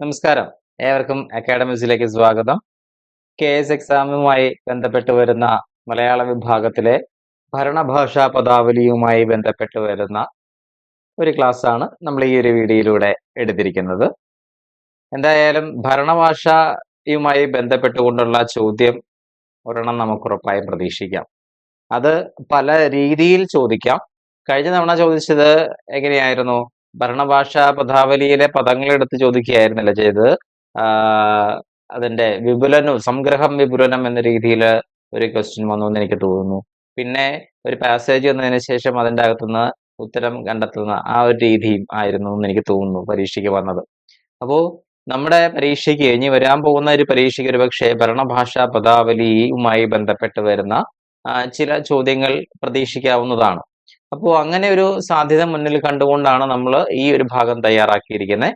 നമസ്കാരം. ഏവർക്കും അക്കാഡമിക്സിലേക്ക് സ്വാഗതം. കെ എസ് എക്സാമുമായി ബന്ധപ്പെട്ട് വരുന്ന മലയാള വിഭാഗത്തിലെ ഭരണഭാഷാ പദാവലിയുമായി ബന്ധപ്പെട്ട് വരുന്ന ഒരു ക്ലാസ് ആണ് നമ്മൾ ഈ ഒരു വീഡിയോയിലൂടെ എടുത്തിരിക്കുന്നത്. എന്തായാലും ഭരണഭാഷയുമായി ബന്ധപ്പെട്ടുകൊണ്ടുള്ള ചോദ്യം ഒരെണ്ണം നമുക്ക് ഉറപ്പായും പ്രതീക്ഷിക്കാം. അത് പല രീതിയിൽ ചോദിക്കാം. കഴിഞ്ഞ തവണ ചോദിച്ചത് എങ്ങനെയായിരുന്നു? ഭരണഭാഷാ പദാവലിയിലെ പദങ്ങൾ എടുത്ത് ചോദിക്കുകയായിരുന്നില്ല ചെയ്തത് ആഹ് അതിന്റെ വിപുലനം സംഗ്രഹം വിപുലനം എന്ന രീതിയിൽ ഒരു ക്വസ്റ്റ്യൻ വന്നു എന്ന് എനിക്ക് തോന്നുന്നു. പിന്നെ ഒരു പാസേജ് വന്നതിന് ശേഷം അതിന്റെ അകത്തുനിന്ന് ഉത്തരം കണ്ടെത്തുന്ന ആ ഒരു രീതിയും ആയിരുന്നു എന്ന് എനിക്ക് തോന്നുന്നു പരീക്ഷയ്ക്ക് വന്നത്. അപ്പോൾ നമ്മുടെ പരീക്ഷയ്ക്ക് ഇനി വരാൻ പോകുന്ന ഒരു പരീക്ഷയ്ക്ക് ഒരു പക്ഷേ ഭരണഭാഷാ പദാവലിയുമായി ബന്ധപ്പെട്ട് വരുന്ന ചില ചോദ്യങ്ങൾ പ്രതീക്ഷിക്കാവുന്നതാണ്. അപ്പോൾ അങ്ങനെ ഒരു സാധ്യത മുന്നിൽ കണ്ടുകൊണ്ടാണ് നമ്മൾ ഈ ഒരു ഭാഗം തയ്യാറാക്കിയിരിക്കുന്നത്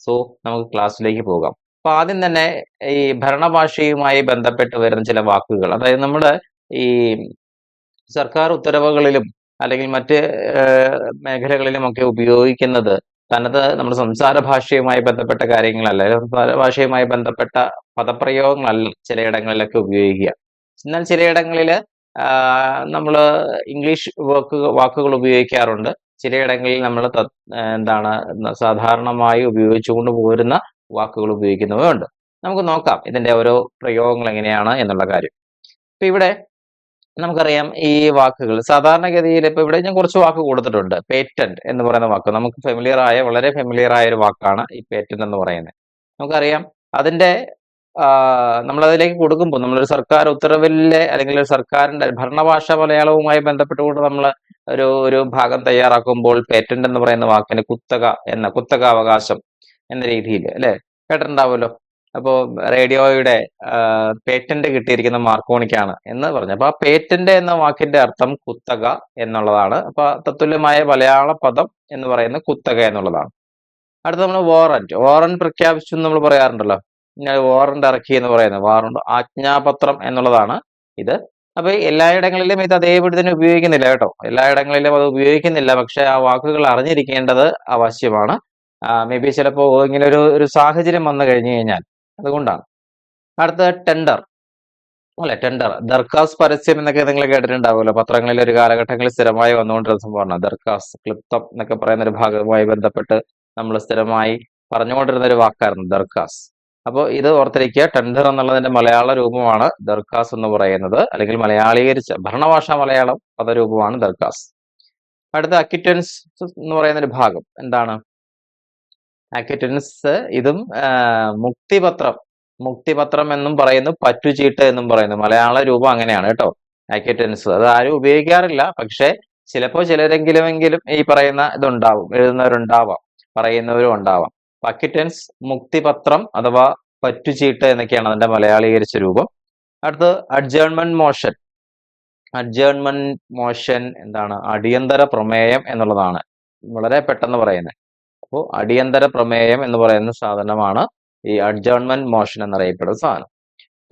സോ നമുക്ക് ക്ലാസ്സിലേക്ക് പോകാം. അപ്പൊ ആദ്യം തന്നെ ഈ ഭരണഭാഷയുമായി ബന്ധപ്പെട്ട് വരുന്ന ചില വാക്കുകൾ. അതായത് നമ്മുടെ ഈ സർക്കാർ ഉത്തരവുകളിലും അല്ലെങ്കിൽ മറ്റ് ഏഹ്, മേഖലകളിലും ഒക്കെ ഉപയോഗിക്കുന്നത് തനത് നമ്മുടെ സംസാര ഭാഷയുമായി ബന്ധപ്പെട്ട കാര്യങ്ങളല്ല. സംസാര ഭാഷയുമായി ബന്ധപ്പെട്ട പദപ്രയോഗങ്ങളല്ല ചിലയിടങ്ങളിലൊക്കെ ഉപയോഗിക്കുക. എന്നാൽ ചിലയിടങ്ങളിൽ നമ്മൾ ഇംഗ്ലീഷ് വാക്ക് വാക്കുകൾ ഉപയോഗിക്കാറുണ്ട്. ചിലയിടങ്ങളിൽ നമ്മൾ എന്താണ് സാധാരണമായി ഉപയോഗിച്ചുകൊണ്ട് പോരുന്ന വാക്കുകൾ ഉപയോഗിക്കുന്നവയുണ്ട് നമുക്ക് നോക്കാം ഇതിന്റെ ഓരോ പ്രയോഗങ്ങൾ എങ്ങനെയാണ് എന്നുള്ള കാര്യം. ഇപ്പൊ ഇവിടെ നമുക്കറിയാം ഈ വാക്കുകൾ സാധാരണഗതിയിൽ ഇപ്പൊ ഇവിടെ ഞാൻ കുറച്ച് വാക്ക് കൊടുത്തിട്ടുണ്ട്. പേറ്റന്റ് എന്ന് പറയുന്ന വാക്ക്. നമുക്ക് ഫെമിലിയർ ആയ വളരെ ഫെമിലിയർ ആയ ഒരു വാക്കാണ് ഈ പേറ്റന്റ് എന്ന് പറയുന്നത്. നമുക്കറിയാം അതിന്റെ നമ്മൾ അതിലേക്ക് കൊടുക്കുമ്പോൾ നമ്മളൊരു സർക്കാർ ഉത്തരവിലെ അല്ലെങ്കിൽ ഒരു സർക്കാരിന്റെ ഭരണഭാഷ മലയാളവുമായി ബന്ധപ്പെട്ടുകൊണ്ട് നമ്മൾ ഒരു ഒരു ഭാഗം തയ്യാറാക്കുമ്പോൾ പേറ്റന്റ് എന്ന് പറയുന്ന വാക്കിന് കുത്തക എന്ന കുത്തക അവകാശം എന്ന രീതിയിൽ അല്ലെ? കേട്ടിട്ടുണ്ടാവുമല്ലോ? അപ്പോ റേഡിയോയുടെ പേറ്റന്റ് കിട്ടിയിരിക്കുന്ന മാർക്കോണിക്കാണ് എന്ന് പറഞ്ഞു. അപ്പൊ ആ പേറ്റന്റ് എന്ന വാക്കിന്റെ അർത്ഥം കുത്തക എന്നുള്ളതാണ്. അപ്പൊ തത്തുല്യമായ മലയാള പദം എന്ന് പറയുന്ന കുത്തക എന്നുള്ളതാണ്. അടുത്ത നമ്മൾ വാറന്റ്. വാറന്റ് പ്രഖ്യാപിച്ചു നമ്മൾ പറയാറുണ്ടല്ലോ. വാറന്റ് ഇറക്കി എന്ന് പറയുന്നത്. വാറണ്ട് ആജ്ഞാപത്രം എന്നുള്ളതാണ് ഇത്. അപ്പൊ എല്ലായിടങ്ങളിലും ഇത് അതേപടി തന്നെ ഉപയോഗിക്കുന്നില്ല കേട്ടോ. എല്ലായിടങ്ങളിലും അത് ഉപയോഗിക്കുന്നില്ല. പക്ഷെ ആ വാക്കുകൾ അറിഞ്ഞിരിക്കേണ്ടത് ആവശ്യമാണ്. മേ ബി ചിലപ്പോൾ ഇങ്ങനെ ഒരു ഒരു സാഹചര്യം വന്നു കഴിഞ്ഞു കഴിഞ്ഞാൽ അതുകൊണ്ടാണ്. അടുത്ത ടെൻഡർ അല്ലെ? ടെൻഡർ ദർഖാസ് പരസ്യം എന്നൊക്കെ നിങ്ങൾ കേട്ടിട്ടുണ്ടാവുമല്ലോ. പത്രങ്ങളിൽ ഒരു കാലഘട്ടങ്ങളിൽ സ്ഥിരമായി വന്നുകൊണ്ടിരുന്ന സംഭവമാണ്. ദർഖാസ് ക്ലിപ്തം എന്നൊക്കെ പറയുന്ന ഒരു ഭാഗവുമായി ബന്ധപ്പെട്ട് നമ്മൾ സ്ഥിരമായി പറഞ്ഞുകൊണ്ടിരുന്ന ഒരു വാക്കായിരുന്നു ദർക്കാസ് അപ്പോൾ ഇത് ഓർത്തിരിക്കുക ടെൻഡർ എന്നുള്ളതിന്റെ മലയാള രൂപമാണ് ദർക്കാസ് എന്ന് പറയുന്നത്. അല്ലെങ്കിൽ മലയാളീകരിച്ച ഭരണഭാഷ മലയാളം പദരൂപമാണ് ദർക്കാസ് അടുത്ത അക്വിറ്റൻസ് എന്ന് പറയുന്ന ഒരു ഭാഗം എന്താണ്? അക്വിറ്റൻസ് ഇതും മുക്തിപത്രം. മുക്തിപത്രം എന്നും പറയുന്നു പറ്റുചീട്ട് എന്നും പറയുന്നു. മലയാള രൂപം അങ്ങനെയാണ് കേട്ടോ അക്വിറ്റൻസ് അത് ആരും ഉപയോഗിക്കാറില്ല. പക്ഷേ ചിലപ്പോൾ ചിലരെങ്കിലുമെങ്കിലും ഈ പറയുന്ന ഇതുണ്ടാവും എഴുതുന്നവരുണ്ടാവാം പറയുന്നവരും ഉണ്ടാവാം. അക്വിറ്റൻസ് മുക്തിപത്രം അഥവാ പറ്റുചീട്ട് എന്നൊക്കെയാണ് അതിന്റെ മലയാളീകരിച്ച രൂപം. അടുത്ത് അഡ്ജേൺമെന്റ് മോഷൻ അഡ്ജേൺമെന്റ് മോഷൻ എന്താണ്? അടിയന്തര പ്രമേയം എന്നുള്ളതാണ്. വളരെ പെട്ടെന്ന് പറയുന്നത്. അപ്പോൾ അടിയന്തര പ്രമേയം എന്ന് പറയുന്ന സാധനമാണ് ഈ അഡ്ജേൺമെന്റ് മോഷൻ എന്നറിയപ്പെടുന്ന സാധനം.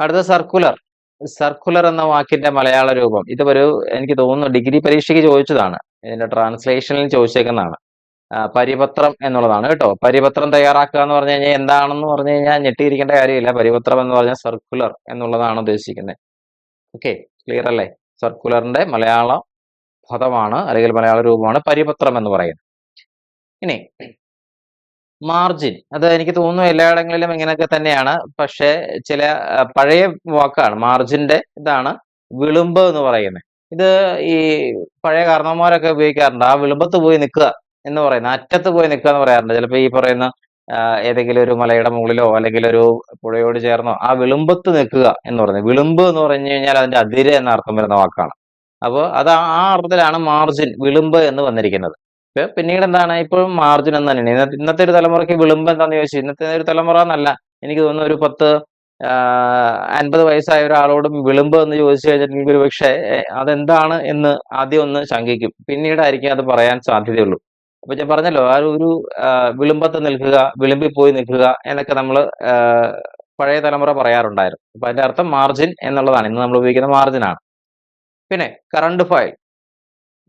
അടുത്ത സർക്കുലർ സർക്കുലർ എന്ന വാക്കിന്റെ മലയാള രൂപം. ഇത് ഒരു എനിക്ക് തോന്നുന്നു ഡിഗ്രി പരീക്ഷയ്ക്ക് ചോദിച്ചതാണ്. ഇതിന്റെ ട്രാൻസ്ലേഷനിൽ ചോദിച്ചേക്കുന്നതാണ്. പരിപത്രം എന്നുള്ളതാണ് കേട്ടോ. പരിപത്രം തയ്യാറാക്കുക എന്ന് പറഞ്ഞു കഴിഞ്ഞാൽ എന്താണെന്ന് പറഞ്ഞു കഴിഞ്ഞാൽ ഞെട്ടിയിരിക്കേണ്ട കാര്യമില്ല. പരിപത്രം എന്ന് പറഞ്ഞാൽ സർക്കുലർ എന്നുള്ളതാണ് ഉദ്ദേശിക്കുന്നത്. ഓക്കെ ക്ലിയർ അല്ലേ? സർക്കുലറിന്റെ മലയാള പദമാണ് അല്ലെങ്കിൽ മലയാള രൂപമാണ് പരിപത്രം എന്ന് പറയുന്നത്. ഇനി മാർജിൻ അത് എനിക്ക് തോന്നുന്നു എല്ലായിടങ്ങളിലും ഇങ്ങനെയൊക്കെ തന്നെയാണ്. പക്ഷെ ചില പഴയ വാക്കാണ്. മാർജിന്റെ ഇതാണ് വിളുമ്പ് എന്ന് പറയുന്നത്. ഇത് ഈ പഴയ കാരണവന്മാരൊക്കെ ഉപയോഗിക്കാറുണ്ട്. ആ വിളുമ്പത്ത് പോയി നിൽക്കുക. എന്ന് പറയുന്ന അറ്റത്ത് പോയി നിൽക്കുക എന്ന് പറയാറുണ്ട്. ചിലപ്പോൾ ഈ പറയുന്ന ഏതെങ്കിലും ഒരു മലയുടെ മുകളിലോ അല്ലെങ്കിൽ ഒരു പുഴയോട് ചേർന്നോ ആ വിളുമ്പത്ത് നിൽക്കുക എന്ന് പറയുന്നത്. വിളുമ്പ് എന്ന് പറഞ്ഞു കഴിഞ്ഞാൽ അതിന്റെ അതിര് എന്ന അർത്ഥം വരുന്ന വാക്കാണ്. അപ്പോൾ അത് ആ അർത്ഥത്തിലാണ് മാർജിൻ വിളുമ്പ് എന്ന് വന്നിരിക്കുന്നത്. പിന്നീട് എന്താണ് ഇപ്പോഴും മാർജിൻ എന്ന് തന്നെയാണ്. ഇന്നത്തെ ഒരു തലമുറയ്ക്ക് വിളുമ്പ് എന്താണെന്ന് ചോദിച്ചു ഇന്നത്തെ ഒരു തലമുറ എന്നല്ല. എനിക്ക് തോന്നുന്നു ഒരു പത്ത് അൻപത് വയസ്സായ ഒരാളോടും വിളുമ്പ് എന്ന് ചോദിച്ചു കഴിഞ്ഞിട്ടുണ്ടെങ്കിൽ ഒരു പക്ഷേ അതെന്താണ് എന്ന് ആദ്യം ഒന്ന് ശങ്കിക്കും. പിന്നീടായിരിക്കും അത് പറയാൻ സാധ്യതയുള്ളൂ. അപ്പൊ ഞാൻ പറഞ്ഞല്ലോ ആ ഒരു വിളുമ്പത്ത് നിൽക്കുക വിളുമ്പി പോയി നിൽക്കുക എന്നൊക്കെ നമ്മൾ പഴയ തലമുറ പറയാറുണ്ടായിരുന്നു. അപ്പൊ അതിന്റെ അർത്ഥം മാർജിൻ എന്നുള്ളതാണ്. ഇന്ന് നമ്മൾ ഉപയോഗിക്കുന്ന മാർജിനാണ് പിന്നെ കറണ്ട് ഫയൽ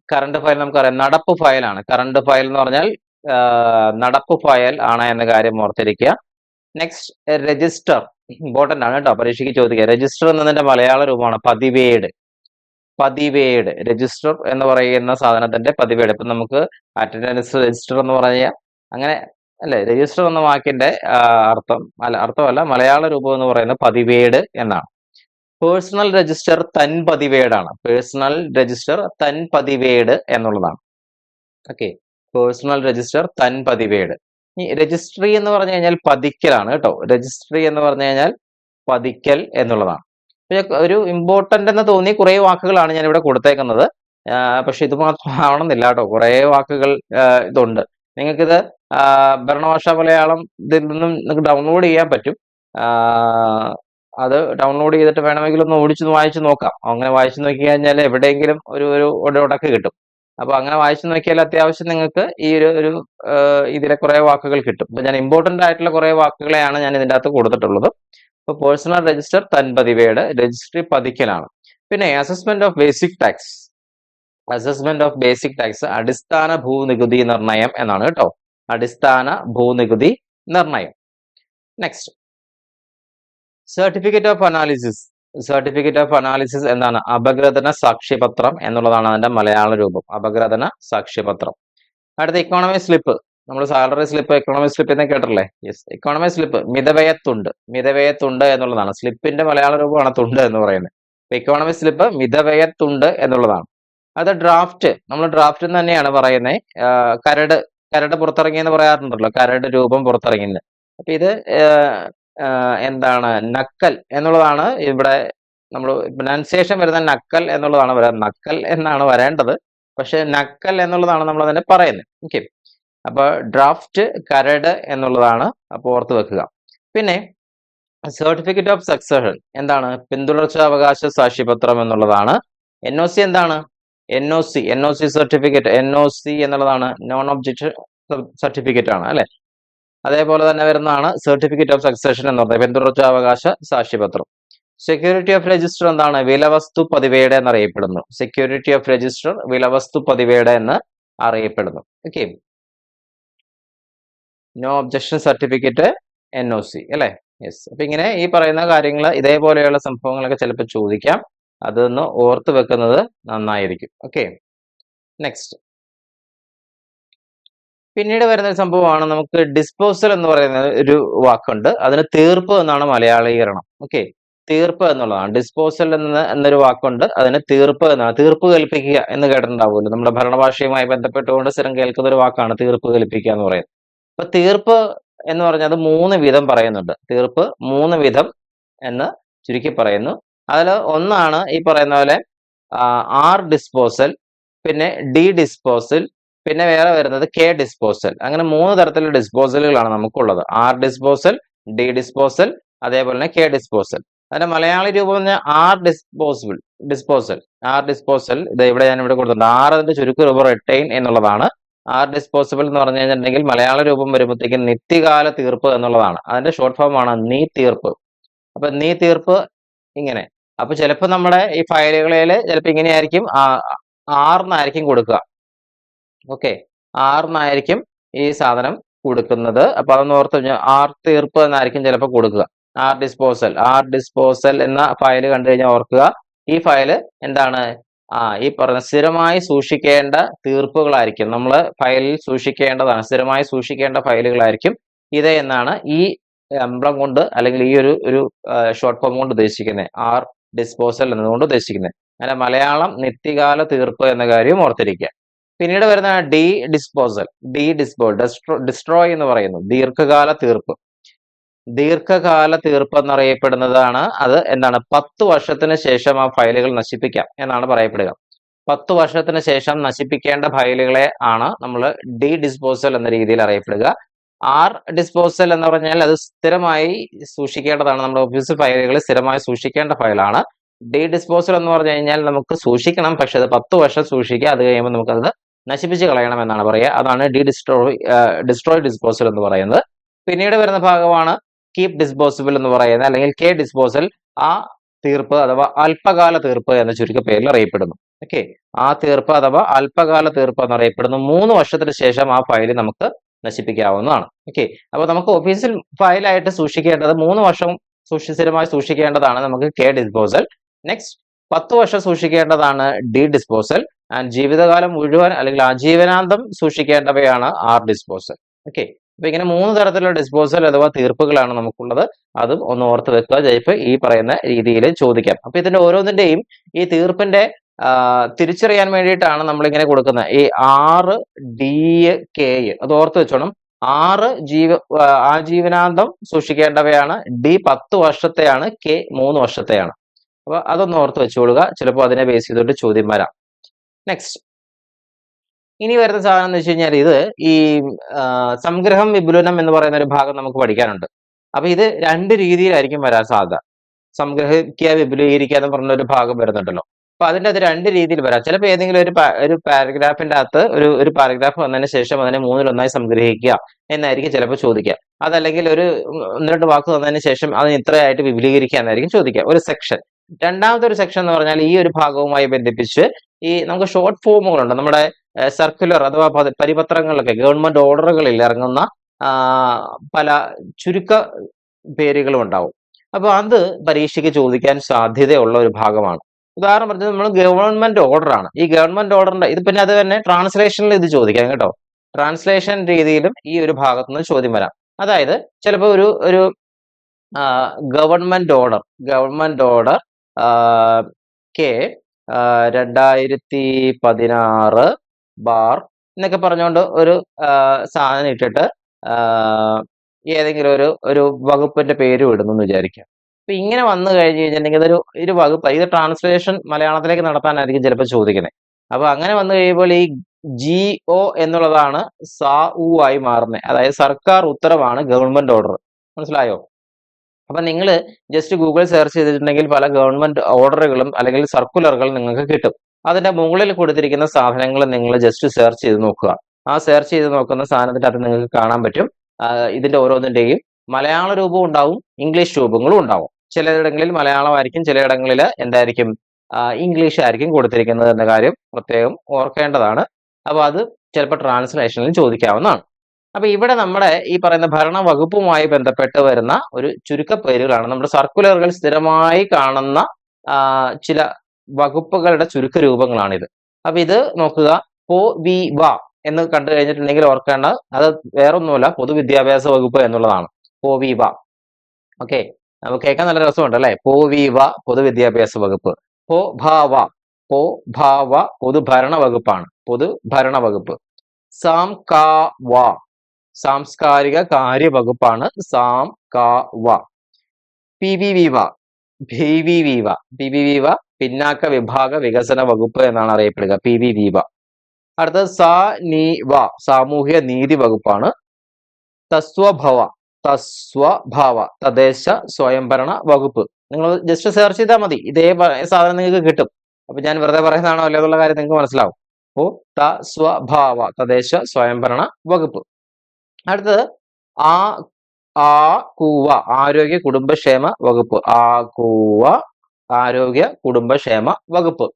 കറണ്ട് ഫയൽ നമുക്കറിയാം. നടപ്പ് ഫയലാണ് കറണ്ട് ഫയൽ എന്ന് പറഞ്ഞാൽ നടപ്പ് ഫയൽ ആണ് എന്ന കാര്യം ഓർത്തിരിക്കുക. നെക്സ്റ്റ് രജിസ്റ്റർ ഇമ്പോർട്ടന്റ് ആണ് കേട്ടോ. പരീക്ഷയ്ക്ക് ചോദിക്കുക. രജിസ്റ്റർ എന്നതിന്റെ മലയാള രൂപമാണ് പതിവേട്. പതിവേട് രജിസ്റ്റർ എന്ന് പറയുന്ന സാധനത്തിന്റെ പതിവേട്. ഇപ്പൊ നമുക്ക് അറ്റൻഡൻസ് രജിസ്റ്റർ എന്ന് പറഞ്ഞ അങ്ങനെ അല്ലെ? രജിസ്റ്റർ എന്ന വാക്കിന്റെ അർത്ഥം അല്ല അർത്ഥമല്ല മലയാള രൂപം എന്ന് പറയുന്നത് പതിവേട് എന്നാണ്. പേഴ്സണൽ രജിസ്റ്റർ തൻ പതിവേടാണ്. പേഴ്സണൽ രജിസ്റ്റർ തൻ പതിവേട് എന്നുള്ളതാണ്. ഓക്കെ പേഴ്സണൽ രജിസ്റ്റർ തൻ പതിവേട്. ഈ രജിസ്ട്രി എന്ന് പറഞ്ഞു കഴിഞ്ഞാൽ പതിക്കലാണ് കേട്ടോ. രജിസ്ട്രി എന്ന് പറഞ്ഞു കഴിഞ്ഞാൽ പതിക്കൽ എന്നുള്ളതാണ്. ഒരു ഇമ്പോർട്ടന്റ് എന്ന് തോന്നി കുറേ വാക്കുകളാണ് ഞാൻ ഇവിടെ കൊടുത്തേക്കുന്നത് പക്ഷെ ഇത് മാത്രം ആവണമെന്നില്ല കേട്ടോ. കുറേ വാക്കുകൾ ഇതുണ്ട്. നിങ്ങൾക്കിത് ഭരണഭാഷ മലയാളം ഇതിൽ നിന്നും നിങ്ങൾക്ക് ഡൗൺലോഡ് ചെയ്യാൻ പറ്റും. അത് ഡൗൺലോഡ് ചെയ്തിട്ട് വേണമെങ്കിൽ ഒന്ന് ഓടിച്ച് വായിച്ചു നോക്കാം. അങ്ങനെ വായിച്ചു നോക്കി കഴിഞ്ഞാൽ എവിടെയെങ്കിലും ഒരു ഒരു ഉടക്ക് കിട്ടും. അപ്പൊ അങ്ങനെ വായിച്ചു നോക്കിയാൽ അത്യാവശ്യം നിങ്ങൾക്ക് ഈ ഒരു ഒരു ഇതിലെ കുറെ വാക്കുകൾ കിട്ടും. അപ്പൊ ഞാൻ ഇമ്പോർട്ടന്റ് ആയിട്ടുള്ള കുറെ വാക്കുകളെയാണ് ഞാൻ ഇതിന്റെ അകത്ത് കൊടുത്തിട്ടുള്ളത്. ഇപ്പൊ പേഴ്സണൽ രജിസ്റ്റർ തൻപതിവയുടെ രജിസ്ട്രി പതിക്കലാണ്. പിന്നെ assessment of basic tax assessment of basic tax അടിസ്ഥാന ഭൂനികുതി നിർണയം എന്നാണ് കേട്ടോ. അടിസ്ഥാന ഭൂനികുതി നിർണയം. Next certificate of analysis certificate of analysis എന്താണ് അപഗ്രഥന സാക്ഷ്യപത്രം എന്നുള്ളതാണ് അതിന്റെ മലയാള രൂപം. അപഗ്രഥന സാക്ഷ്യപത്രം. അടുത്ത ഇക്കോണമി സ്ലിപ്പ് നമ്മൾ സാലറി സ്ലിപ്പ് എക്കണോമിക് സ്ലിപ്പ് എന്ന് കേട്ടല്ലേ യെസ് എക്കണോമിക് സ്ലിപ്പ് മിതവയത്തുണ്ട് മിതവയത്തുണ്ട് എന്നുള്ളതാണ്. സ്ലിപ്പിന്റെ മലയാള രൂപമാണ് തുണ്ട് എന്ന് പറയുന്നത്. എക്കണോമിക് സ്ലിപ്പ് മിതവയത്തുണ്ട് എന്നുള്ളതാണ്. അത് ഡ്രാഫ്റ്റ് നമ്മൾ ഡ്രാഫ്റ്റ് തന്നെയാണ് പറയുന്നത് കരട് കരട് പുറത്തിറങ്ങി എന്ന് പറയാറുണ്ടല്ലോ. കരട് രൂപം പുറത്തിറങ്ങിയത് അപ്പൊ ഇത് എന്താണ് നക്കൽ എന്നുള്ളതാണ് ഇവിടെ നമ്മൾ പ്രൊനൗൺസിയേഷൻ വരുന്ന നക്കൽ എന്നുള്ളതാണ് വരാൻ നക്കൽ എന്നാണ് വരേണ്ടത്. പക്ഷെ നക്കൽ എന്നുള്ളതാണ് നമ്മൾ അതിനെ പറയുന്നത്. ഓക്കെ അപ്പൊ ഡ്രാഫ്റ്റ് കരട് എന്നുള്ളതാണ് അപ്പോൾ ഓർത്ത് വെക്കുക. പിന്നെ സർട്ടിഫിക്കറ്റ് ഓഫ് സക്സഷൻ എന്താണ്? പിന്തുടർച്ചാവകാശ സാക്ഷ്യപത്രം എന്നുള്ളതാണ്. എൻ ഒ സി എന്താണ്? N O C N O C certificate N O C എന്നുള്ളതാണ് നോൺ ഒബ്ജക്ഷൻ സർട്ടിഫിക്കറ്റ് ആണ് അല്ലെ? അതേപോലെ തന്നെ വരുന്നതാണ് സർട്ടിഫിക്കറ്റ് ഓഫ് സക്സഷൻ എന്ന് പറയുന്നത് പിന്തുടർച്ചാവകാശ സാക്ഷ്യപത്രം സെക്യൂരിറ്റി ഓഫ് രജിസ്റ്റർ എന്താണ്? വിലവസ്തു പതിവേടെ എന്നറിയപ്പെടുന്നു. സെക്യൂരിറ്റി ഓഫ് രജിസ്റ്റർ വിലവസ്തു പതിവേടെ എന്ന് അറിയപ്പെടുന്നു. Okay no objection certificate N O C അല്ലെ? യെസ് അപ്പൊ ഇങ്ങനെ ഈ പറയുന്ന കാര്യങ്ങൾ ഇതേപോലെയുള്ള സംഭവങ്ങളൊക്കെ ചിലപ്പോൾ ചോദിക്കാം. അതൊന്ന് ഓർത്ത് വെക്കുന്നത് നന്നായിരിക്കും. ഓക്കെ നെക്സ്റ്റ് പിന്നീട് വരുന്ന ഒരു സംഭവമാണ് നമുക്ക് ഡിസ്പോസൽ എന്ന് പറയുന്ന ഒരു വാക്കുണ്ട്. അതിന് തീർപ്പ് എന്നാണ് മലയാളീകരണം. ഓക്കെ തീർപ്പ് എന്നുള്ളതാണ്. ഡിസ്പോസൽ എന്ന എന്നൊരു വാക്കുണ്ട്. അതിന് തീർപ്പ് എന്നാണ്. തീർപ്പ് കൽപ്പിക്കുക എന്ന് കേട്ടിട്ടുണ്ടാവുമല്ലോ. നമ്മുടെ ഭരണഭാഷയുമായി ബന്ധപ്പെട്ടുകൊണ്ട് സ്ഥിരം കേൾക്കുന്ന ഒരു വാക്കാണ് തീർപ്പ് കൽപ്പിക്കുക എന്ന് പറയുന്നത്. അപ്പൊ തീർപ്പ് എന്ന് പറഞ്ഞത് മൂന്ന് വിധം പറയുന്നുണ്ട്. തീർപ്പ് മൂന്ന് വിധം എന്ന് ചുരുക്കി പറയുന്നു. അതിൽ ഒന്നാണ് ഈ പറയുന്ന പോലെ ആർ ഡിസ്പോസൽ പിന്നെ ഡി ഡിസ്പോസൽ പിന്നെ വേറെ വരുന്നത് കെ ഡിസ്പോസൽ അങ്ങനെ മൂന്ന് തരത്തിലുള്ള ഡിസ്പോസലുകളാണ് നമുക്കുള്ളത്. ആർ ഡിസ്പോസൽ ഡി ഡിസ്പോസൽ അതേപോലെ തന്നെ കെ ഡിസ്പോസൽ അതിന്റെ മലയാളി രൂപം പറഞ്ഞാൽ R disposable disposal R disposal ഇത് ഇവിടെ ഞാൻ ഇവിടെ കൊടുത്തിട്ടുണ്ട്. ആർ അതിന്റെ ചുരുക്ക രൂപം റിട്ടൈൻ എന്നുള്ളതാണ് ആർ ഡിസ്പോസിബിൾ എന്ന് പറഞ്ഞു കഴിഞ്ഞിട്ടുണ്ടെങ്കിൽ മലയാള രൂപം വരുമ്പോഴത്തേക്കും നിത്യകാല തീർപ്പ് എന്നുള്ളതാണ്. അതിന്റെ ഷോർട്ട് ഫോം ആണ് നീ തീർപ്പ്. അപ്പൊ നീ തീർപ്പ് ഇങ്ങനെ. അപ്പൊ ചിലപ്പോൾ നമ്മുടെ ഈ ഫയലുകളിൽ ചിലപ്പോൾ ഇങ്ങനെയായിരിക്കും. ആറിനായിരിക്കും കൊടുക്കുക. ഓക്കെ ആറിനായിരിക്കും ഈ സാധനം കൊടുക്കുന്നത്. അപ്പൊ അതൊന്ന് ഓർത്ത് കഴിഞ്ഞാൽ ആർ തീർപ്പ് എന്നായിരിക്കും ചിലപ്പോൾ കൊടുക്കുക. ആർ ഡിസ്പോസൽ ആർ ഡിസ്പോസൽ എന്ന ഫയൽ കണ്ടു കഴിഞ്ഞാൽ ഓർക്കുക. ഈ ഫയൽ എന്താണ്? ആ ഈ പറഞ്ഞ സ്ഥിരമായി സൂക്ഷിക്കേണ്ട തീർപ്പുകളായിരിക്കും. നമ്മൾ ഫയലിൽ സൂക്ഷിക്കേണ്ടതാണ്. സ്ഥിരമായി സൂക്ഷിക്കേണ്ട ഫയലുകളായിരിക്കും ഇത് എന്നാണ് ഈ എംബ്ലം കൊണ്ട് അല്ലെങ്കിൽ ഈ ഒരു ഒരു ഷോർട്ട് ഫോം കൊണ്ട് ഉദ്ദേശിക്കുന്നത്. ആർ ഡിസ്പോസൽ എന്നതുകൊണ്ട് ഉദ്ദേശിക്കുന്നത്. അങ്ങനെ മലയാളം നിത്യകാല തീർപ്പ് എന്ന കാര്യം ഓർത്തിരിക്കുക. പിന്നീട് വരുന്ന D disposal. D dispo distro destroy എന്ന് പറയുന്നു. ദീർഘകാല തീർപ്പ്. ദീർഘകാല തീർപ്പ് എന്നറിയപ്പെടുന്നതാണ് അത് എന്താണ്? പത്ത് വർഷത്തിന് ശേഷം ആ ഫയലുകൾ നശിപ്പിക്കാം എന്നാണ് പറയപ്പെടുക. പത്ത് വർഷത്തിന് ശേഷം നശിപ്പിക്കേണ്ട ഫയലുകളെ ആണ് നമ്മൾ ഡി ഡിസ്പോസൽ എന്ന രീതിയിൽ അറിയപ്പെടുക. ആർ ഡിസ്പോസൽ എന്ന് പറഞ്ഞാൽ അത് സ്ഥിരമായി സൂക്ഷിക്കേണ്ടതാണ്. നമ്മുടെ ഓഫീസ് ഫയലുകൾ സ്ഥിരമായി സൂക്ഷിക്കേണ്ട ഫയലാണ്. ഡി ഡിസ്പോസൽ എന്ന് പറഞ്ഞു കഴിഞ്ഞാൽ നമുക്ക് സൂക്ഷിക്കണം പക്ഷെ അത് പത്ത് വർഷം സൂക്ഷിക്കുക അത് കഴിയുമ്പോൾ നമുക്കത് നശിപ്പിച്ച് കളയണം എന്നാണ് പറയുക. അതാണ് ഡി ഡിസ്ട്രോയ് ഡിസ്ട്രോയ് ഡിസ്പോസൽ എന്ന് പറയുന്നത്. പിന്നീട് വരുന്ന ഭാഗമാണ് കീപ് ഡിസ്പോസിബിൾ എന്ന് പറയുന്ന അല്ലെങ്കിൽ കെ ഡിസ്പോസൽ ആ തീർപ്പ് അഥവാ അല്പകാല തീർപ്പ് എന്ന ചുരുക്ക പേരിൽ അറിയപ്പെടുന്നു. ഓക്കെ ആ തീർപ്പ് അഥവാ അല്പകാല തീർപ്പ് എന്ന് അറിയപ്പെടുന്നു. മൂന്ന് വർഷത്തിന് ശേഷം ആ ഫയൽ നമുക്ക് നശിപ്പിക്കാവുന്നതാണ്. ഓക്കെ അപ്പോൾ നമുക്ക് ഓഫീസിൽ ഫയലായിട്ട് സൂക്ഷിക്കേണ്ടത് മൂന്ന് വർഷം സ്ഥിരമായി സൂക്ഷിക്കേണ്ടതാണ് നമുക്ക് കെ ഡിസ്പോസൽ നെക്സ്റ്റ് പത്ത് വർഷം സൂക്ഷിക്കേണ്ടതാണ് ഡി ഡിസ്പോസൽ ആൻഡ് ജീവിതകാലം മുഴുവൻ അല്ലെങ്കിൽ ആജീവനാന്തം സൂക്ഷിക്കേണ്ടവയാണ് ആർ ഡിസ്പോസൽ ഓക്കെ അപ്പൊ ഇങ്ങനെ മൂന്ന് തരത്തിലുള്ള ഡിസ്പോസൽ അഥവാ തീർപ്പുകളാണ് നമുക്കുള്ളത്. അതും ഒന്ന് ഓർത്ത് വെക്കുക. ജയ്ഫ് ഈ പറയുന്ന രീതിയിൽ ചോദിക്കാം. അപ്പൊ ഇതിന്റെ ഓരോന്നിന്റെയും ഈ തീർപ്പിന്റെ തിരിച്ചറിയാൻ വേണ്ടിയിട്ടാണ് നമ്മൾ ഇങ്ങനെ കൊടുക്കുന്നത്. ഈ ആറ് ഡി കെ അത് ഓർത്ത് വെച്ചോണം. ആറ് ജീവ ആജീവനാന്തം സൂക്ഷിക്കേണ്ടവയാണ്. ഡി പത്ത് വർഷത്തെയാണ് കെ മൂന്ന് വർഷത്തെയാണ്. അപ്പൊ അതൊന്ന് ഓർത്ത് വെച്ചുകൊള്ളുക ചിലപ്പോൾ അതിനെ ബേസ് ചെയ്തിട്ട് ചോദ്യം വരാം. നെക്സ്റ്റ് ഇനി വരുന്ന സാധനം എന്ന് വെച്ച് കഴിഞ്ഞാൽ ഇത് ഈ സംഗ്രഹം വിപുലനം എന്ന് പറയുന്ന ഒരു ഭാഗം നമുക്ക് പഠിക്കാനുണ്ട്. അപ്പൊ ഇത് രണ്ട് രീതിയിലായിരിക്കും വരാൻ സാധ്യത. സംഗ്രഹിക്കുക വിപുലീകരിക്കുക എന്ന് പറഞ്ഞ ഒരു ഭാഗം വരുന്നുണ്ടല്ലോ. അപ്പൊ അതിന്റെ അത് രണ്ട് രീതിയിൽ വരാം. ചിലപ്പോൾ ഏതെങ്കിലും ഒരു ഒരു പാരഗ്രാഫിന്റെ അകത്ത് ഒരു ഒരു പാരഗ്രാഫ് വന്നതിന് ശേഷം അതിനെ മൂന്നിലൊന്നായി സംഗ്രഹിക്കുക എന്നായിരിക്കും ചിലപ്പോൾ ചോദിക്കുക. അതല്ലെങ്കിൽ ഒരു ഒന്ന് രണ്ട് വാക്ക് തന്നതിന് ശേഷം അതിന് ഇത്രയായിട്ട് വിപുലീകരിക്കുക എന്നായിരിക്കും ചോദിക്കുക. ഒരു സെക്ഷൻ. രണ്ടാമത്തെ ഒരു സെക്ഷൻ എന്ന് പറഞ്ഞാൽ ഈ ഒരു ഭാഗവുമായി ബന്ധിപ്പിച്ച് ഈ നമുക്ക് ഷോർട്ട് ഫോമുകളുണ്ട് നമ്മുടെ സർക്കുലർ അഥവാ പതി- പരിപത്രങ്ങളിലൊക്കെ ഗവൺമെന്റ് ഓർഡറുകളിൽ ഇറങ്ങുന്ന പല ചുരുക്ക പേരുകളും ഉണ്ടാവും. അപ്പൊ അത് പരീക്ഷയ്ക്ക് ചോദിക്കാൻ സാധ്യതയുള്ള ഒരു ഭാഗമാണ്. ഉദാഹരണം പറഞ്ഞത് നമ്മൾ ഗവൺമെന്റ് ഓർഡറാണ് ഈ ഗവൺമെന്റ് ഓർഡറിന്റെ ഇത് പിന്നെ അത് തന്നെ ട്രാൻസ്ലേഷനിൽ ഇത് ചോദിക്കാം കേട്ടോ. ട്രാൻസ്ലേഷൻ രീതിയിലും ഈ ഒരു ഭാഗത്തു നിന്ന് ചോദ്യം വരാം. അതായത് ചിലപ്പോൾ ഒരു ഒരു government order government order K രണ്ടായിരത്തി പതിനാറ് ബാർ എന്നൊക്കെ പറഞ്ഞുകൊണ്ട് ഒരു സാധനം ഇട്ടിട്ട് ഏതെങ്കിലും ഒരു ഒരു വകുപ്പിന്റെ പേര് വിടുന്നു എന്ന് വിചാരിക്കാം. അപ്പൊ ഇങ്ങനെ വന്നു കഴിഞ്ഞ് കഴിഞ്ഞിട്ടുണ്ടെങ്കിൽ ഇതൊരു ഒരു വകുപ്പ് ഇത് ട്രാൻസ്ലേഷൻ മലയാളത്തിലേക്ക് നടത്താനായിരിക്കും ചിലപ്പോൾ ചോദിക്കുന്നത്. അപ്പൊ അങ്ങനെ വന്നു കഴിയുമ്പോൾ ഈ ജി ഒ എന്നുള്ളതാണ് സാ ഉ ആയി മാറുന്നത്. അതായത് സർക്കാർ ഉത്തരവാണ് ഗവൺമെന്റ് ഓർഡർ. മനസ്സിലായോ? അപ്പൊ നിങ്ങൾ ജസ്റ്റ് ഗൂഗിൾ സെർച്ച് ചെയ്തിട്ടുണ്ടെങ്കിൽ പല ഗവൺമെന്റ് ഓർഡറുകളും അല്ലെങ്കിൽ സർക്കുലറുകളും നിങ്ങൾക്ക് കിട്ടും. അതിന്റെ മുകളിൽ കൊടുത്തിരിക്കുന്ന സാധനങ്ങൾ നിങ്ങൾ ജസ്റ്റ് സെർച്ച് ചെയ്ത് നോക്കുക. ആ സെർച്ച് ചെയ്ത് നോക്കുന്ന സാധനത്തിന്റെ അത് നിങ്ങൾക്ക് കാണാൻ പറ്റും. ഇതിന്റെ ഓരോന്നിന്റെയും മലയാള രൂപവും ഉണ്ടാവും ഇംഗ്ലീഷ് രൂപങ്ങളും ഉണ്ടാവും. ചിലയിടങ്ങളിൽ മലയാളമായിരിക്കും ചിലയിടങ്ങളിൽ എന്തായിരിക്കും ഇംഗ്ലീഷ് ആയിരിക്കും കൊടുത്തിരിക്കുന്നത് എന്ന കാര്യം പ്രത്യേകം ഓർക്കേണ്ടതാണ്. അപ്പോൾ അത് ചിലപ്പോൾ ട്രാൻസ്ലേഷനിൽ ചോദിക്കാവുന്നതാണ്. അപ്പൊ ഇവിടെ നമ്മുടെ ഈ പറയുന്ന ഭരണ വകുപ്പുമായി ബന്ധപ്പെട്ട് വരുന്ന ഒരു ചുരുക്കപ്പേരുകളാണ്. നമ്മുടെ സർക്കുലറുകൾ സ്ഥിരമായി കാണുന്ന ചില വകുപ്പുകളുടെ ചുരുക്ക രൂപങ്ങളാണിത്. അപ്പൊ ഇത് നോക്കുക. പോ വി വ എന്ന് കണ്ടു കഴിഞ്ഞിട്ടുണ്ടെങ്കിൽ ഓർക്കേണ്ട അത് വേറൊന്നുമല്ല പൊതുവിദ്യാഭ്യാസ വകുപ്പ് എന്നുള്ളതാണ്. പോ വി വ. ഓക്കെ. നമുക്ക് കേൾക്കാൻ നല്ല രസമുണ്ട് അല്ലെ പോ വി വ പൊതുവിദ്യാഭ്യാസ വകുപ്പ്. പോ ഭാവ പോ ഭാവ പൊതുഭരണ വകുപ്പാണ് പൊതുഭരണ വകുപ്പ് സാം കാ വ. സാംസ്കാരിക കാര്യ വകുപ്പാണ് സാം കാ വ. പി വി വി വ. പി വി പിന്നാക്ക വിഭാഗ വികസന വകുപ്പ് എന്നാണ് അറിയപ്പെടുക. പി വി വി വ. അടുത്തത് സാ നീ വ. സാമൂഹ്യ നീതി വകുപ്പാണ്. തസ്വഭവ. തസ്വഭാവ. തദ്ദേശ സ്വയംഭരണ വകുപ്പ്. നിങ്ങൾ ജസ്റ്റ് സെർച്ച് ചെയ്താൽ മതി. ഇതേ സാധനം നിങ്ങൾക്ക് കിട്ടും. അപ്പൊ ഞാൻ വെറുതെ പറയുന്നതാണോ? അല്ലെന്നുള്ള കാര്യം നിങ്ങൾക്ക് മനസ്സിലാവും. അപ്പോ തസ്വഭാവ. തദ്ദേശ സ്വയംഭരണ വകുപ്പ്. അടുത്തത് ആ ആ കൂവ ആരോഗ്യ കുടുംബക്ഷേമ വകുപ്പ്. ആ കൂവ ആരോഗ്യ കുടുംബക്ഷേമ വകുപ്പ്.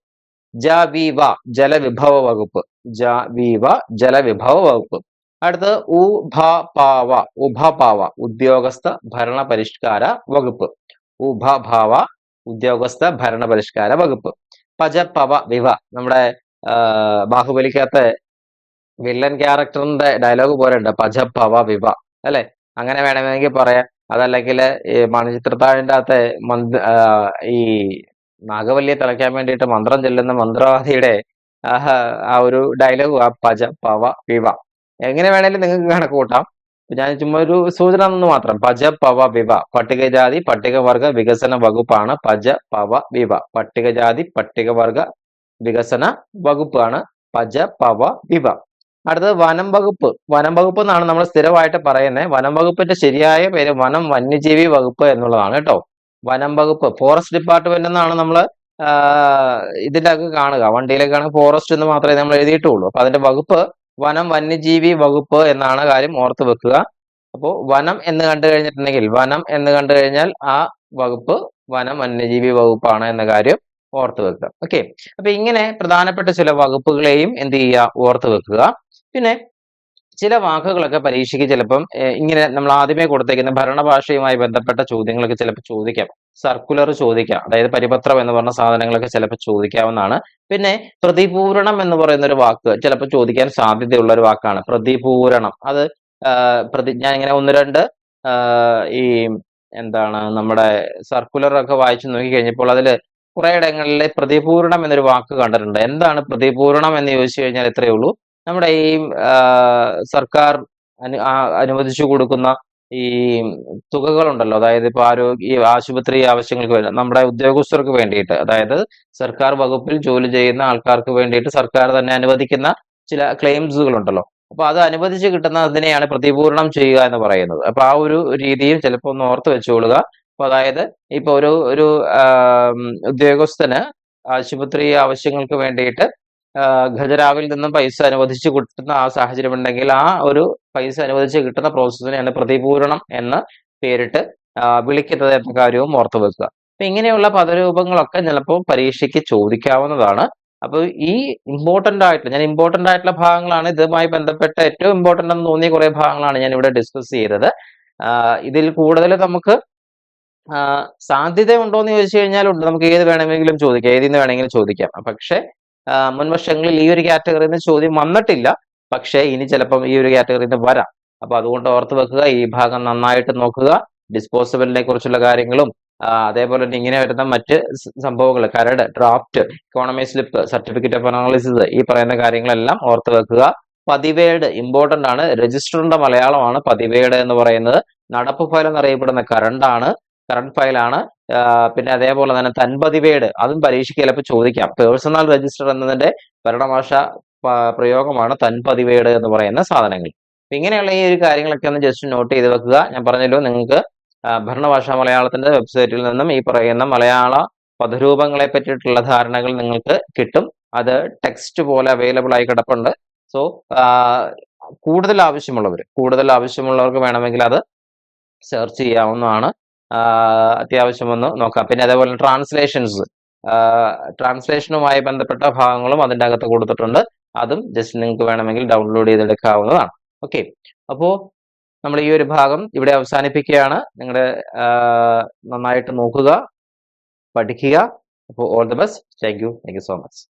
ജവീവ ജലവിഭവ വകുപ്പ്. ജവീവ ജലവിഭവ വകുപ്പ്. അടുത്തത് ഉഭപാവ ഉഭപാവ ഉദ്യോഗസ്ഥ ഭരണ പരിഷ്കാര വകുപ്പ്. ഉഭഭാവ ഉദ്യോഗസ്ഥ ഭരണ പരിഷ്കാര വകുപ്പ്. പജപവ വിവ. നമ്മുടെ ബാഹുബലിക്കകത്തെ വില്ലൻ ക്യാരക്ടറിന്റെ ഡയലോഗ് പോലെ ഉണ്ട് പജപവ വിവ. അല്ലെ? അങ്ങനെ വേണമെങ്കിൽ പറയാം. അതല്ലെങ്കിൽ ഈ മണിചിത്രത്താഴിന്റെ അകത്തെ മന്ത് ഈ നാഗവല്ലിയെ തിളയ്ക്കാൻ വേണ്ടിയിട്ട് മന്ത്രം ചെല്ലുന്ന മന്ത്രവാദിയുടെ ആ ഒരു ഡയലോഗ് ആ പജ പവ വിവ. എങ്ങനെ വേണേലും നിങ്ങൾക്ക് കണക്ക് കൂട്ടാം. ഞാൻ ചുമ്മാ ഒരു സൂചന എന്ന് മാത്രം. പജ പവ വിവ. പട്ടികജാതി പട്ടികവർഗ വികസന വകുപ്പാണ് പജ പവ വിവ. പട്ടികജാതി പട്ടികവർഗ വികസന വകുപ്പാണ് പജ പവ വിവ. അടുത്തത് വനം വകുപ്പ്. വനം വകുപ്പ് എന്നാണ് നമ്മൾ സ്ഥിരമായിട്ട് പറയുന്നത് വനം വകുപ്പിന്റെ ശരിയായ പേര് വനം വന്യജീവി വകുപ്പ് എന്നുള്ളതാണ് കേട്ടോ. വനം വകുപ്പ്. ഫോറസ്റ്റ് ഡിപ്പാർട്ട്മെന്റ് എന്നാണ് നമ്മൾ ഇതിന്റെ അകത്ത് കാണുക. വണ്ടിയിലേക്കാണ് ഫോറസ്റ്റ് എന്ന് മാത്രമേ നമ്മൾ എഴുതിയിട്ടുള്ളൂ. അപ്പൊ അതിന്റെ വകുപ്പ് വനം വന്യജീവി വകുപ്പ് എന്നാണ് കാര്യം ഓർത്ത് വെക്കുക. അപ്പോൾ വനം എന്ന് കണ്ടു കഴിഞ്ഞിട്ടുണ്ടെങ്കിൽ വനം എന്ന് കണ്ടു കഴിഞ്ഞാൽ ആ വകുപ്പ് വനം വന്യജീവി വകുപ്പാണ് എന്ന കാര്യം ഓർത്തു വെക്കുക. ഓക്കെ. അപ്പൊ ഇങ്ങനെ പ്രധാനപ്പെട്ട ചില വകുപ്പുകളെയും എന്ത് ചെയ്യുക? ഓർത്തു വെക്കുക. പിന്നെ ചില വാക്കുകളൊക്കെ പരീക്ഷയ്ക്ക് ചിലപ്പം ഇങ്ങനെ നമ്മൾ ആദ്യമേ കൊടുത്തേക്കുന്ന ഭരണഭാഷയുമായി ബന്ധപ്പെട്ട ചോദ്യങ്ങളൊക്കെ ചിലപ്പോൾ ചോദിക്കാം. സർക്കുലർ ചോദിക്കാം. അതായത് പരിപത്രം എന്ന് പറഞ്ഞ സാധനങ്ങളൊക്കെ ചിലപ്പോൾ ചോദിക്കാവുന്നതാണ്. പിന്നെ പ്രതിപൂരണം എന്ന് പറയുന്ന ഒരു വാക്ക് ചിലപ്പോൾ ചോദിക്കാൻ സാധ്യതയുള്ള ഒരു വാക്കാണ്. പ്രതിപൂരണം. അത് പ്രതി ഞാൻ ഇങ്ങനെ ഒന്ന് രണ്ട് ഈ എന്താണ് നമ്മുടെ സർക്കുലർ ഒക്കെ വായിച്ചു നോക്കി കഴിഞ്ഞപ്പോൾ അതിൽ കുറെ ഇടങ്ങളിലെ പ്രതിപൂരണം എന്നൊരു വാക്ക് കണ്ടിട്ടുണ്ട്. എന്താണ് പ്രതിപൂരണം എന്ന് ചോദിച്ചു കഴിഞ്ഞാൽ ഇത്രയേ ഉള്ളൂ. നമ്മുടെ ഈ സർക്കാർ അനു അനുവദിച്ചു കൊടുക്കുന്ന ഈ തുകകളുണ്ടല്ലോ. അതായത് ഇപ്പൊ ആരോഗ്യ ഈ ആശുപത്രി ആവശ്യങ്ങൾക്ക് വേണ്ടി നമ്മുടെ ഉദ്യോഗസ്ഥർക്ക് വേണ്ടിയിട്ട്. അതായത് സർക്കാർ വകുപ്പിൽ ജോലി ചെയ്യുന്ന ആൾക്കാർക്ക് വേണ്ടിയിട്ട് സർക്കാർ തന്നെ അനുവദിക്കുന്ന ചില ക്ലെയിംസുകൾ ഉണ്ടല്ലോ അപ്പൊ അത് അനുവദിച്ച് കിട്ടുന്നതിനെയാണ് പ്രതിപൂർണം ചെയ്യുക എന്ന് പറയുന്നത്. അപ്പൊ ആ ഒരു രീതിയും ചിലപ്പോൾ ഒന്ന് ഓർത്ത് വെച്ചുകൊള്ളുക അപ്പൊ അതായത് ഇപ്പൊ ഒരു ഒരു ഉദ്യോഗസ്ഥന് ആശുപത്രി ആവശ്യങ്ങൾക്ക് വേണ്ടിയിട്ട് ഖജരാവിൽ നിന്നും പൈസ അനുവദിച്ച് കിട്ടുന്ന ആ സാഹചര്യം ഉണ്ടെങ്കിൽ ആ ഒരു പൈസ അനുവദിച്ച് കിട്ടുന്ന പ്രോസസ്സിനെയാണ് പ്രതിപൂരണം എന്ന് പേരിട്ട് വിളിക്കുന്നത് എന്ന കാര്യവും ഓർത്തു വെക്കുക. അപ്പൊ ഇങ്ങനെയുള്ള പദരൂപങ്ങളൊക്കെ ചിലപ്പോൾ പരീക്ഷയ്ക്ക് ചോദിക്കാവുന്നതാണ്. അപ്പൊ ഈ ഇമ്പോർട്ടന്റ് ആയിട്ടുള്ള ഞാൻ ഇമ്പോർട്ടന്റ് ആയിട്ടുള്ള ഭാഗങ്ങളാണ് ഇതുമായി ബന്ധപ്പെട്ട ഏറ്റവും ഇമ്പോർട്ടന്റ് എന്ന് തോന്നിയ കുറെ ഭാഗങ്ങളാണ് ഞാൻ ഇവിടെ ഡിസ്കസ് ചെയ്തത്. ഇതിൽ കൂടുതൽ നമുക്ക് സാധ്യത ഉണ്ടോ എന്ന് ചോദിച്ചു കഴിഞ്ഞാൽ ഉണ്ട് നമുക്ക് ഏത് വേണമെങ്കിലും ചോദിക്കാം ഏതിൽ വേണമെങ്കിലും ചോദിക്കാം. പക്ഷെ ആ, മുൻ വർഷങ്ങളിൽ ഈ ഒരു കാറ്റഗറിയിൽ നിന്ന് ചോദ്യം വന്നിട്ടില്ല. പക്ഷേ ഇനി ചിലപ്പം ഈ ഒരു കാറ്റഗറിയിൽ നിന്ന് വരാം. അപ്പൊ അതുകൊണ്ട് ഓർത്ത് വെക്കുക ഈ ഭാഗം നന്നായിട്ട് നോക്കുക. ഡിസ്പോസിബിളിനെ കുറിച്ചുള്ള കാര്യങ്ങളും അതേപോലെ തന്നെ ഇങ്ങനെ വരുന്ന മറ്റ് സംഭവങ്ങൾ കരട് draft economy slip certificate of analysis ഈ പറയുന്ന കാര്യങ്ങളെല്ലാം ഓർത്ത് വെക്കുക. പതിവേട് ഇമ്പോർട്ടന്റ് ആണ്. രജിസ്റ്ററിന്റെ മലയാളമാണ് പതിവേട് എന്ന് പറയുന്നത്. നടപ്പ് ഫയൽ എന്നറിയപ്പെടുന്ന കറണ്ട് ആണ്. കറണ്ട് ഫയലാണ് പിന്നെ അതേപോലെ തന്നെ തൻപതിവേട് അതും പരീക്ഷയ്ക്ക് ചിലപ്പോൾ ചോദിക്കാം. പേഴ്സണൽ രജിസ്റ്റർ എന്നതിന്റെ ഭരണഭാഷ പ്രയോഗമാണ് തൻപതിവേട് എന്ന് പറയുന്ന സാധനങ്ങൾ. ഇങ്ങനെയുള്ള ഈ ഒരു കാര്യങ്ങളൊക്കെ ഒന്ന് ജസ്റ്റ് നോട്ട് ചെയ്ത് വെക്കുക. ഞാൻ പറഞ്ഞല്ലോ നിങ്ങൾക്ക് ഭരണഭാഷ മലയാളത്തിന്റെ വെബ്സൈറ്റിൽ നിന്നും ഈ പറയുന്ന മലയാള പദരൂപങ്ങളെ പറ്റിയിട്ടുള്ള ധാരണകൾ നിങ്ങൾക്ക് കിട്ടും. അത് ടെക്സ്റ്റ് പോലെ അവൈലബിൾ ആയി കിടപ്പുണ്ട്. സോ കൂടുതൽ ആവശ്യമുള്ളവർ കൂടുതൽ ആവശ്യമുള്ളവർക്ക് വേണമെങ്കിൽ അത് സെർച്ച് ചെയ്യാവുന്നതാണ്. അത്യാവശ്യം ഒന്ന് നോക്കാം. പിന്നെ അതേപോലെ ട്രാൻസ്ലേഷൻസ് ട്രാൻസ്ലേഷനുമായി ബന്ധപ്പെട്ട ഭാഗങ്ങളും അതിന്റെ അകത്ത് കൊടുത്തിട്ടുണ്ട്. അതും ജസ്റ്റ് നിങ്ങൾക്ക് വേണമെങ്കിൽ ഡൗൺലോഡ് ചെയ്തെടുക്കാവുന്നതാണ്. ഓക്കെ അപ്പോൾ നമ്മൾ ഈ ഒരു ഭാഗം ഇവിടെ അവസാനിപ്പിക്കുകയാണ്. നിങ്ങളുടെ നന്നായിട്ട് നോക്കുക പഠിക്കുക. അപ്പോൾ all the best thank you thank you so much